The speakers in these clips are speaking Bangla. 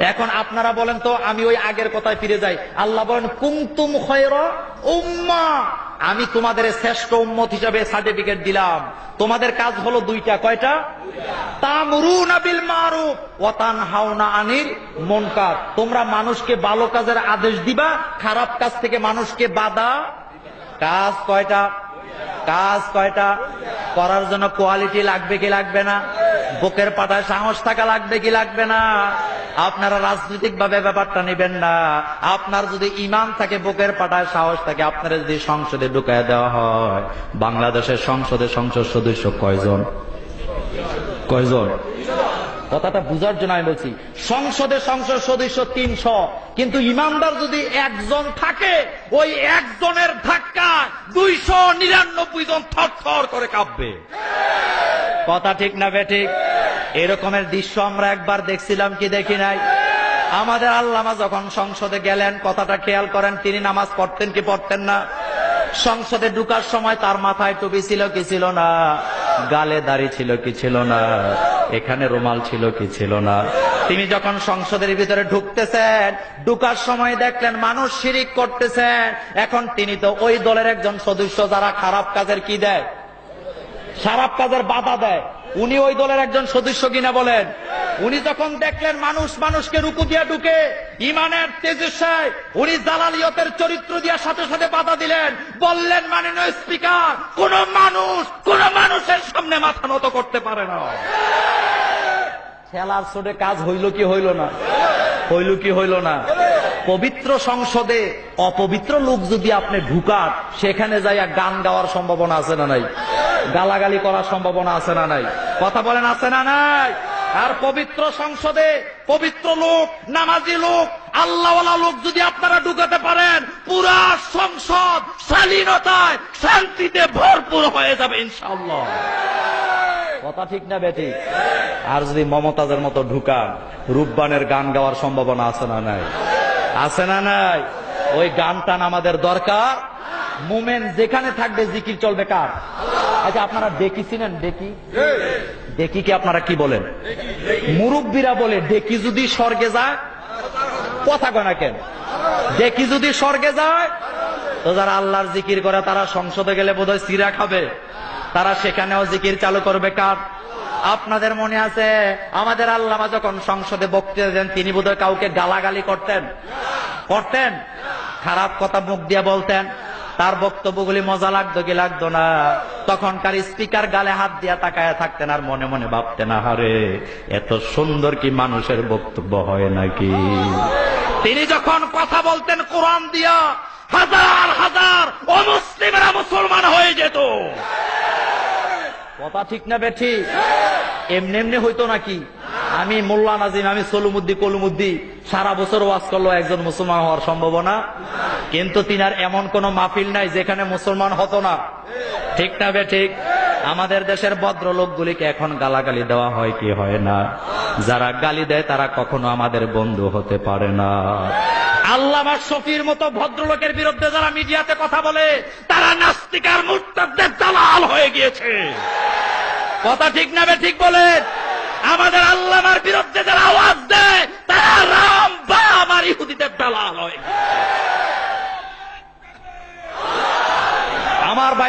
এখন আপনারা বলেন তো, আমি ওই আগের কথায় ফিরে যাই। আল্লাহ বলেন কুমতুম খায়রা উম্মা। আমি তোমাদের শ্রেষ্ঠ উম্মত হিসাবে সার্টিফিকেট দিলাম। তোমাদের কাজ হলো দুইটা, কয়টা? তোমরা মানুষকে ভালো কাজের আদেশ দিবা, খারাপ কাজ থেকে মানুষকে বাধা কাজ কয়টা? কাজ কয়টা? করার জন্য কোয়ালিটি লাগবে কি লাগবে না? বুকের পাতায় সাহস থাকা লাগবে কি লাগবে না? আপনারা রাজনৈতিক ভাবে ব্যাপারটা নেবেন না। আপনার যদি ইমান থাকে, বুকের পাটায় সাহস থাকে, আপনারা যদি সংসদে ঢুকায় দেওয়া হয়, বাংলাদেশের সংসদে সংসদ সদস্য কয়জন? কয়জন? কথাটা বুঝার জন্য আমি বলছি, সংসদে সংসদ সদস্য তিনশো, কিন্তু ইমানদার যদি একজন থাকে, ওই একজনের ধাক্কা দুইশো নিরানব্বই জন থর করে কাঁপবে। কথা ঠিক না বে ঠিক? এরকমের দৃশ্য আমরা একবার দেখছিলাম, কি দেখি নাই? আমাদের আল্লামা যখন সংসদে গেলেন, কথাটা খেয়াল করেন, তিনি নামাজ পড়তেন কি পড়তেন না? সংসদে ঢুকার সময় তার মাথায় টুপি ছিল কি ছিল না? গালে দাড়ি ছিল কি ছিল না? এখানে রুমাল ছিল কি ছিল না? তিনি যখন সংসদের ভিতরে ঢুকতেছেন, ঢুকার সময় দেখলেন মানুষ শিরিক করতেছেন। এখন তিনি তো ওই দলের একজন সদস্য, যারা খারাপ কাজের কি দেয়? খারাপ কাজের বাধা দেয়। উনি ওই দলের একজন সদস্য কিনা বলেন। উনি যখন দেখলেন মানুষ মানুষকে রুকু দিয়া ঢুকে, ইমানের তেজস্বায় উনি জালালিয়তের চরিত্র দিয়া সাথে সাথে বাধা দিলেন। বললেন মাননীয় স্পিকার, কোন মানুষ কোন মানুষের সামনে মাথা নত করতে পারে না। খেলার ছোটে কাজ হইল কি হইল না? হইল কি হইল না? পবিত্র সংসদে অপবিত্র লোক যদি আপনি ঢুকান, সেখানে যাইয়া গান গাওয়ার সম্ভাবনা আছে না নাই? গালাগালি করার সম্ভাবনা আছে না নাই? কথা বলেন আছে না নাই? আর পবিত্র সংসদে পবিত্র লোক, নামাজি লোক, আল্লাহওয়ালা লোক যদি আপনারা ঢুকাতে পারেন, পুরা সংসদ শালীনতায়, শান্তিতে ভরপুর হয়ে যাবে ইনশাল্লাহ কথা ঠিক না বেটি আর যদি মমতাজের মতো ঢুকান রূপবানের গান গাওয়ার সম্ভাবনা আছে না নাই? আছে না নাই? ওই গান টান আমাদের দরকার? মুমেন্ট যেখানে থাকবে জিকির চলবে কার? আচ্ছা আপনারা ডেকি চিনেন? ডেকি? ডেকি কি আপনারা কি বলেন? মুরব্বীরা বলে, ডেকি যদি স্বর্গে যায়, কথা কয় না কেন? ডেকি যদি স্বর্গে যায়, তো যারা আল্লাহর জিকির করে, তারা সংসদে গেলে বোধহয় সিরা খাবে। তারা সেখানেও জিকির চালু করবে কার? আপনাদের মনে আছে, আমাদের আল্লামা যখন সংসদে বক্তৃতা দেন, তিনি বোধহয় কাউকে গালাগালি করতেন? করতেন? খারাপ কথা মুখ দিয়ে বলতেন? তার বক্তব্যগুলি মজা লাগতো কি লাগতো না। তখনকার স্পিকার গালে হাত দিয়া তাকায় থাকতেন আর মনে মনে ভাবতেন হারে এত সুন্দর কি মানুষের বক্তব্য হয় নাকি? তিনি যখন কথা বলতেন কোরআন দিয়া, হাজার হাজার অমুসলিমেরা মুসলমান হয়ে যেত। কথা ঠিক না বেঠি? এমনি এমনি হইতো নাকি? আমি মোল্লা নাজিম, আমি সলুমুদ্দি কলুমুদ্দি সারা বছর ওয়াজ করল একজন মুসলমান হওয়ার সম্ভাবনা? কিন্তু তিনার এমন কোন মাহফিল নাই যেখানে মুসলমান হতো না। ঠিক না বে ঠিক? আমাদের দেশের ভদ্র লোকগুলিকে এখন গালাগালি দেওয়া হয় কি হয় না? যারা গালি দেয় তারা কখনো আমাদের বন্ধু হতে পারে না। আল্লামা শফির মতো ভদ্রলোকের বিরুদ্ধে যারা মিডিয়াতে কথা বলে, তারা নাস্তিকার মুর্তাদের দালাল হয়ে গিয়েছে। কথা ঠিক না বে ঠিক বলেন? আমাদের আল্লামার বিরুদ্ধে যারা আওয়াজ দেয়, তারা রাম বা আমার ইহুদিদের দালাল হয় আমার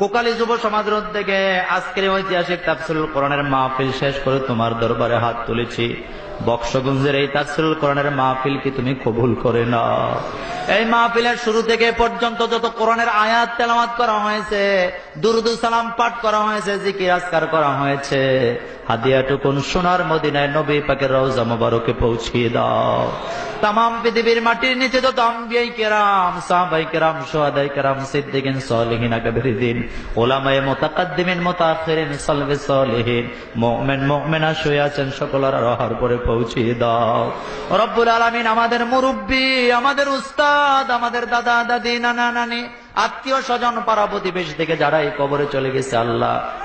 কোকালী যুব সমাজের উদ্যোগে আজকের ঐতিহাসিক তাফসুল কোরআনের মাহফিল শেষ করে তোমার দরবারে হাত তুলেছি। বক্সগঞ্জের এই তাফসুল কোরআনের মাহফিল কি তুমি কবুল করে না এই মাহফিলের শুরু থেকে পর্যন্ত যত কোরআনের আয়াত তেলামাত করা হয়েছে, দুরুদু সালাম পাঠ করা হয়েছে, জিকির আজকার করা হয়েছে, হাদিয়াটুকুন সোনার মদিনায় নবী পাকের রওজা মোবারকে পৌঁছিয়ে দাও। তাম পৃথিবীর মাটির নিচে আম্বিয়াই কেরাম কেরাম, সোহাদাই কেরাম, সিদ্দিকিন, সলিহিন ওলামায়ে মোতাকাদ্দিমিন মোতাখিরিন সালবে সলিহিন শুয়ে আছেন, সকলের রহার করে পৌঁছিয়ে দাও। রব্বুল আলামিন আমাদের মুরব্বী, আমাদের উস্তাদ আমাদের দাদা, দাদি, নানা, নানি, আত্মীয় স্বজন, পাড়া প্রতিবেশী থেকে যারা এই কবরে চলে গেছে, আল্লাহ।